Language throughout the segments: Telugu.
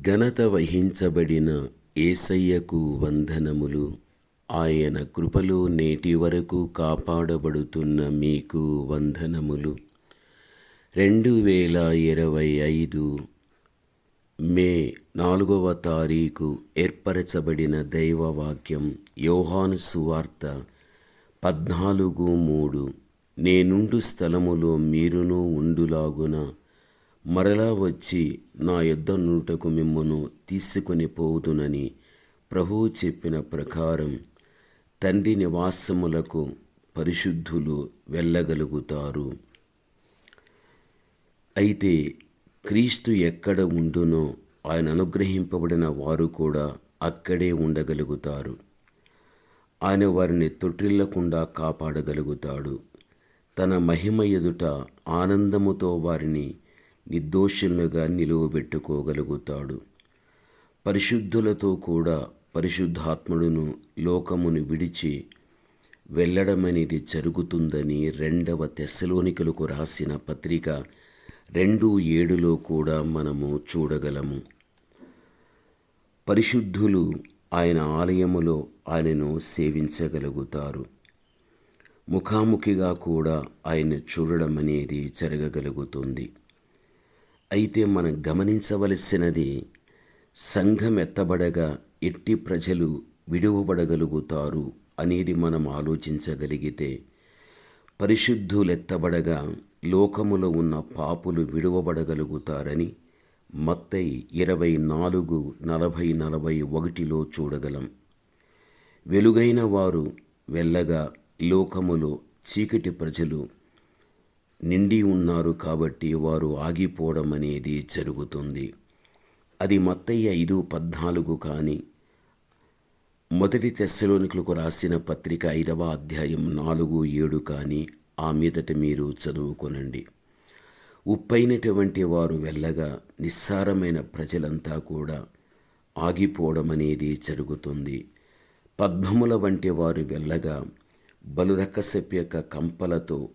ఘనత వహించబడిన ఏసయ్యకు వందనములు. ఆయన కృపలో నేటి వరకు కాపాడబడుతున్న మీకు వందనములు. రెండు వేల ఇరవై ఐదు మే నాలుగవ తారీఖు ఏర్పరచబడిన దైవవాక్యం యోహాను సువార్త పద్నాలుగు మూడు. నేనుండు స్థలములో మీరును ఉండులాగున మరలా వచ్చి నా యుద్ధ నూటకు మిమ్మను తీసుకొని పోవుతునని ప్రభువు చెప్పిన ప్రకారం తండ్రి నివాసములకు పరిశుద్ధులు వెళ్ళగలుగుతారు. అయితే క్రీస్తు ఎక్కడ ఉండునో ఆయన అనుగ్రహింపబడిన వారు కూడా అక్కడే ఉండగలుగుతారు. ఆయన వారిని తొట్టిల్లకుండా కాపాడగలుగుతాడు. తన మహిమ ఎదుట ఆనందముతో వారిని నిర్దోషులుగా నిలువబెట్టుకోగలుగుతాడు. పరిశుద్ధులతో కూడా పరిశుద్ధాత్ముడును లోకమును విడిచి వెళ్ళడమనేది జరుగుతుందని రెండవ తెశలోనికలకు రాసిన పత్రిక రెండు ఏడులో కూడా మనము చూడగలము. పరిశుద్ధులు ఆయన ఆలయములో ఆయనను సేవించగలుగుతారు. ముఖాముఖిగా కూడా ఆయన చూడడం అనేది జరగగలుగుతుంది. అయితే మనం గమనించవలసినది సంఘం ఎత్తబడగా ఎట్టి ప్రజలు విడువబడగలుగుతారు అనేది మనం ఆలోచించగలిగితే పరిశుద్ధులెత్తబడగా లోకములో ఉన్న పాపులు విడువబడగలుగుతారని మత్తై ఇరవై నాలుగు నలభై నలభై ఒకటిలో చూడగలం. వెలుగైన వారు వెళ్ళగా లోకములో చీకటి ప్రజలు నిండి ఉన్నారు కాబట్టి వారు ఆగిపోవడం అనేది జరుగుతుంది. అది మత్తయ్య ఐదు పద్నాలుగు కానీ మొదటి తెస్సలోనికులకు రాసిన పత్రిక ఐదవ అధ్యాయం నాలుగు ఏడు కానీ ఆ మీదట మీరు చదువుకొనండి. ఉప్పైనటువంటి వారు వెళ్ళగా నిస్సారమైన ప్రజలంతా కూడా ఆగిపోవడం అనేది జరుగుతుంది. పద్మముల వంటి వారు వెళ్ళగా బలురక్కసెప్ యొక్క కంపలతో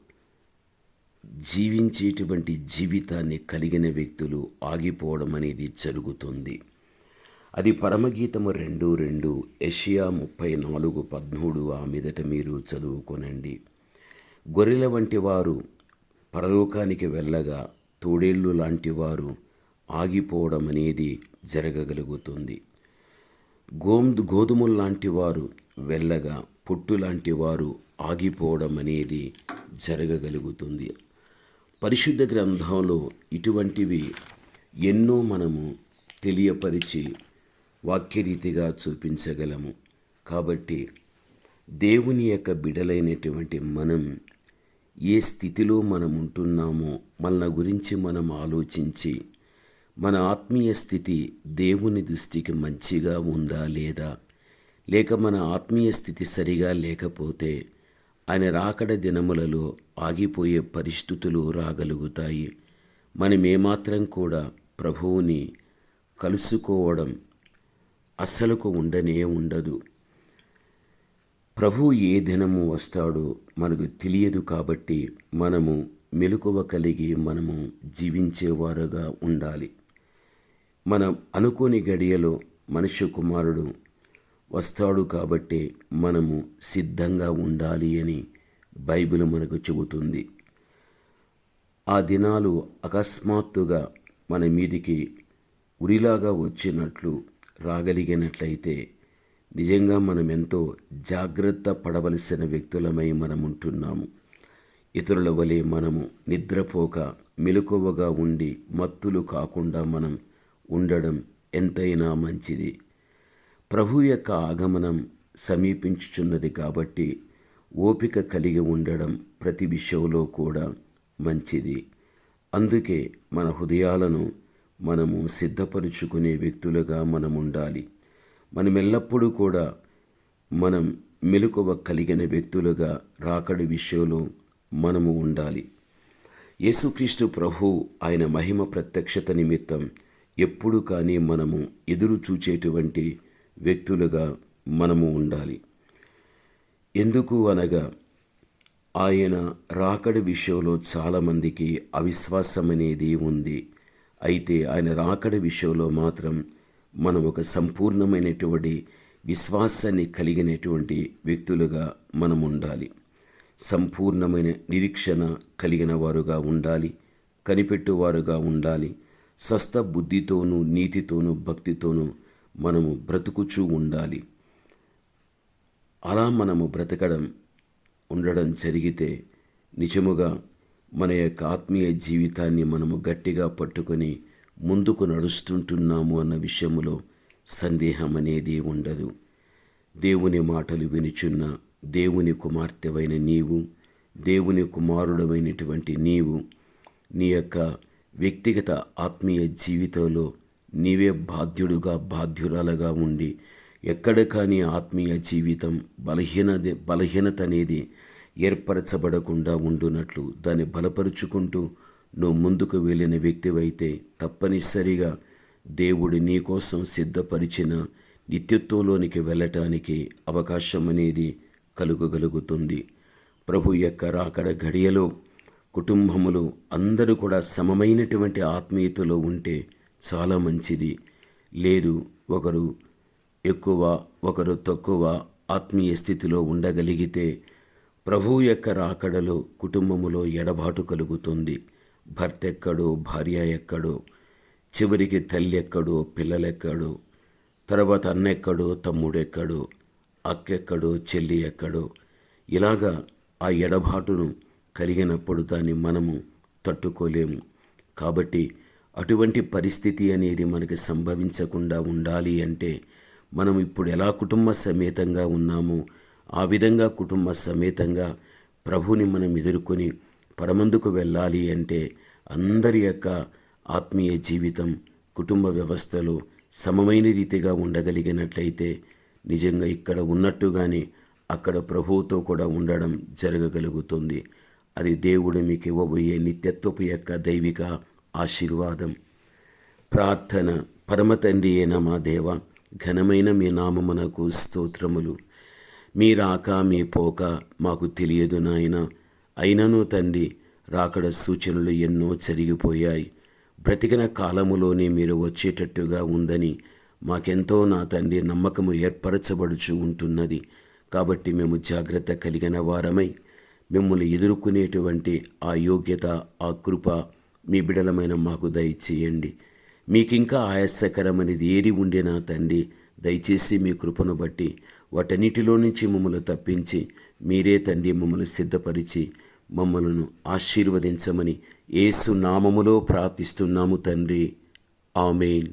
జీవించేటువంటి జీవితాన్ని కలిగిన వ్యక్తులు ఆగిపోవడం అనేది జరుగుతుంది. అది పరమగీతము రెండు రెండు ఏషియా ముప్పై నాలుగు పద్మూడు ఆ మీదట మీరు చదువుకొనండి. గొర్రెల వంటి వారు పరలోకానికి వెళ్ళగా తోడేళ్ళు లాంటి వారు ఆగిపోవడం అనేది జరగగలుగుతుంది. గోందు గోధుమలు లాంటి వారు వెళ్ళగా పొట్టు లాంటి వారు ఆగిపోవడం అనేది జరగగలుగుతుంది. పరిశుద్ధ గ్రంథంలో ఇటువంటివి ఎన్నో మనము తెలియపరిచి వాక్యరీతిగా చూపించగలము. కాబట్టి దేవుని యొక్క బిడలైనటువంటి మనం ఏ స్థితిలో మనం ఉంటున్నామో మన గురించి మనం ఆలోచించి మన ఆత్మీయ స్థితి దేవుని దృష్టికి మంచిగా ఉందా లేదా లేక మన ఆత్మీయ స్థితి సరిగా లేకపోతే ఆయన రాకడ దినములలో ఆగిపోయే పరిస్థితులు రాగలుగుతాయి. మనమేమాత్రం కూడా ప్రభువుని కలుసుకోవడం అస్సలకు ఉండనే ఉండదు. ప్రభు ఏ దినము వస్తాడో మనకు తెలియదు కాబట్టి మనము మెలకువ కలిగి మనము జీవించేవారుగా ఉండాలి. మనం అనుకోని గడియలో మనుష్య కుమారుడు వస్తాడు కాబట్టే మనము సిద్ధంగా ఉండాలి అని బైబిల్ మనకు చెబుతుంది. ఆ దినాలు అకస్మాత్తుగా మన మీదికి ఉరిలాగా వచ్చినట్లు రాగలిగినట్లయితే నిజంగా మనం ఎంతో జాగ్రత్త పడవలసిన వ్యక్తులమై మనం ఉంటున్నాము ఇతరుల వలె మనము నిద్రపోక మెలకువగా ఉండి మత్తులు కాకుండా మనం ఉండడం ఎంతైనా మంచిది. ప్రభు యొక్క ఆగమనం సమీపించుచున్నది కాబట్టి ఓపిక కలిగి ఉండడం ప్రతి విషయంలో కూడా మంచిది. అందుకే మన హృదయాలను మనము సిద్ధపరుచుకునే వ్యక్తులుగా మనం ఉండాలి మనం ఎల్లప్పుడూ కూడా మనం మెలకువ కలిగిన వ్యక్తులుగా రాకడి విషయంలో మనము ఉండాలి. యేసుక్రీస్తు ప్రభు ఆయన మహిమ ప్రత్యక్షత నిమిత్తం ఎప్పుడు కానీ మనము ఎదురు చూచేటువంటి వ్యక్తులుగా మనము ఉండాలి. ఎందుకు అనగా ఆయన రాకడ విషయంలో చాలామందికి అవిశ్వాసం అనేది ఉంది. అయితే ఆయన రాకడ విషయంలో మాత్రం మనం ఒక సంపూర్ణమైనటువంటి విశ్వాసాన్ని కలిగినటువంటి వ్యక్తులుగా మనం ఉండాలి. సంపూర్ణమైన నిరీక్షణ కలిగిన వారుగా ఉండాలి. కనిపెట్టువారుగా ఉండాలి. స్వస్థ బుద్ధితోనూ నీతితోనూ భక్తితోనూ మనము బ్రతుకుచూ ఉండాలి. అలా మనము బ్రతకడం ఉండడం జరిగితే నిజముగా మన యొక్క ఆత్మీయ జీవితాన్ని మనము గట్టిగా పట్టుకొని ముందుకు నడుస్తుంటున్నాము అన్న విషయంలో సందేహం అనేది ఉండదు. దేవుని మాటలు వినుచున్న దేవుని కుమార్తెవైన నీవు దేవుని కుమారుడమైనటువంటి నీవు నీ యొక్క వ్యక్తిగత ఆత్మీయ జీవితంలో నీవే బాధ్యుడుగా బాధ్యురాలుగా ఉండి ఎక్కడ కానీ ఆత్మీయ జీవితం బలహీన బలహీనత అనేది ఏర్పరచబడకుండా ఉండునట్లు దాన్ని బలపరుచుకుంటూ నువ్వు ముందుకు వెళ్ళిన వ్యక్తివైతే తప్పనిసరిగా దేవుడు నీకోసం సిద్ధపరిచిన నిత్యత్వంలోనికి వెళ్ళటానికి అవకాశం అనేది కలుగగలుగుతుంది. ప్రభు యొక్క రాకడ గడియలో కుటుంబములు అందరూ కూడా సమమైనటువంటి ఆత్మీయతలో ఉంటే చాలా మంచిది. లేదు ఒకరు ఎక్కువ ఒకరు తక్కువ ఆత్మీయ స్థితిలో ఉండగలిగితే ప్రభువు యొక్క రాకడలో కుటుంబములో ఎడబాటు కలుగుతుంది. భర్త ఎక్కడో భార్య ఎక్కడో చివరికి తల్లి ఎక్కడో పిల్లలెక్కడో తర్వాత అన్నెక్కడో తమ్ముడెక్కడో అక్కెక్కడో చెల్లి ఎక్కడో ఇలాగా ఆ ఎడబాటును కలిగినప్పుడు దాన్ని మనము తట్టుకోలేము. కాబట్టి అటువంటి పరిస్థితి అనేది మనకి సంభవించకుండా ఉండాలి అంటే మనం ఇప్పుడు ఎలా కుటుంబ సమేతంగా ఉన్నామో ఆ విధంగా కుటుంబ సమేతంగా ప్రభుని మనం ఎదుర్కొని పరమందుకు వెళ్ళాలి అంటే అందరి యొక్క ఆత్మీయ జీవితం కుటుంబ వ్యవస్థలో సమమైన రీతిగా ఉండగలిగినట్లయితే నిజంగా ఇక్కడ ఉన్నట్టుగానే అక్కడ ప్రభువుతో కూడా ఉండడం జరగగలుగుతుంది. అది దేవుడు మీకు ఇవ్వబోయే నిత్యత్వపు యొక్క దైవిక ఆశీర్వాదం. ప్రార్థన పరమ తండ్రి అయిన మా దేవ ఘనమైన మీ నామమునకు స్తోత్రములు. మీ రాక మీ పోక మాకు తెలియదు నాయన. అయినను తండ్రి రాకడ సూచనలు ఎన్నో జరిగిపోయాయి. బ్రతికిన కాలములోనే మీరు వచ్చేటట్టుగా ఉందని మాకెంతో నా తండ్రి నమ్మకము ఏర్పరచబడుచు ఉంటున్నది. కాబట్టి మేము జాగ్రత్త కలిగిన వారమై మిమ్మల్ని ఎదుర్కొనేటువంటి ఆ యోగ్యత ఆ కృప మీ బిడలమైన మాకు దయచేయండి. మీకింకా ఆయాసకరమనేది ఏది ఉండినా తండ్రి దయచేసి మీ కృపను బట్టి వాటన్నిటిలో నుంచి మమ్మల్ని తప్పించి మీరే తండ్రి మమ్మల్ని సిద్ధపరిచి మమ్మలను ఆశీర్వదించమని ఏసు నామములో ప్రార్థిస్తున్నాము తండ్రి. ఆమెన్.